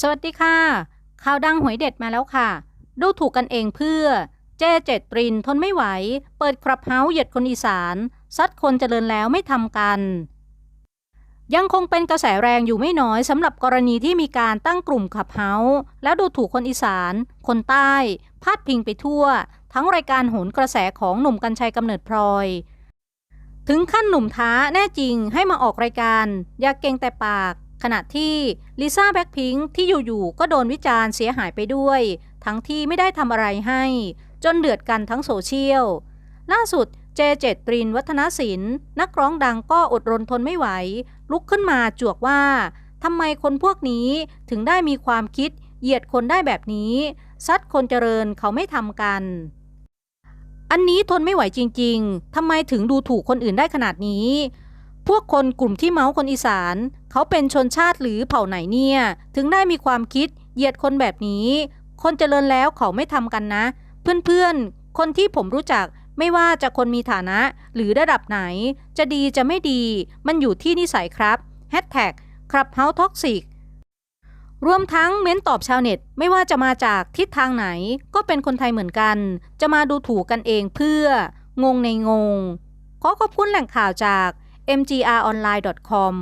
สวัสดีค่ะ ข่าวดังหวยเด็ดมาแล้วค่ะ ดูถูกกันเองเพื่อ เจเจ็ดตรินทนไม่ไหว เปิดคลับเฮาเหยียดคนอีสานซัดคนเจริญแล้วไม่ทำกัน ยังคงเป็นกระแสแรงอยู่ไม่น้อยสำหรับกรณีที่มีการตั้งกลุ่มขับเฮาแล้วดูถูกคนอีสาน คนใต้ พาดพิงไปทั่ว ทั้งรายการโหนกระแสของหนุ่มกัญชัยกำเนิดพลอยถึงขั้นหนุ่มท้าแน่จริงให้มาออกรายการ อย่าเก่งแต่ปาก ขณะที่ลิซ่าแบ็คพิงค์ที่อยู่ๆก็โดนวิจารณ์เสียหายไปด้วย ทั้งที่ไม่ได้ทำอะไรให้ จนเดือดกันทั้งโซเชียล ล่าสุดเจเจตรินวัฒนศิลป์นักร้องดังก็อดรนทนไม่ไหว ลุกขึ้นมาจวกว่าทำไมคนพวกนี้ถึงได้มีความคิดเหยียดคนได้แบบนี้ ซัดคนเจริญเขาไม่ทำกัน อันนี้ทนไม่ไหวจริง ๆทำไมถึงดูถูกคนอื่นได้ขนาดนี้ พวกคนกลุ่มที่เมาส์คนอีสาน เขาเป็นชนชาติหรือเผ่าไหนเนี่ย ถึงได้มีความคิดเหยียดคนแบบนี้ คนเจริญแล้วเขาไม่ทำกันนะ เพื่อนๆ คนที่ผมรู้จักไม่ว่าจะคนมีฐานะหรือระดับไหน จะดีจะไม่ดี มันอยู่ที่นิสัยครับแฮชแท็กครับเฮาท็อกซิกรวมทั้งเม้นตอบชาวเน็ต ไม่ว่าจะมาจากทิศทางไหน ก็เป็นคนไทยเหมือนกัน จะมาดูถูกกันเองเพื่องงในงง ขอขอบคุณแหล่งข่าวจาก mgronline.com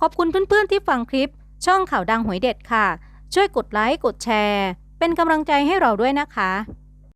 ขอบคุณเพื่อนๆที่ฟังคลิป ช่องข่าวดังหวยเด็ดค่ะ ช่วยกดไลค์กดแชร์ เป็นกำลังใจให้เราด้วยนะคะ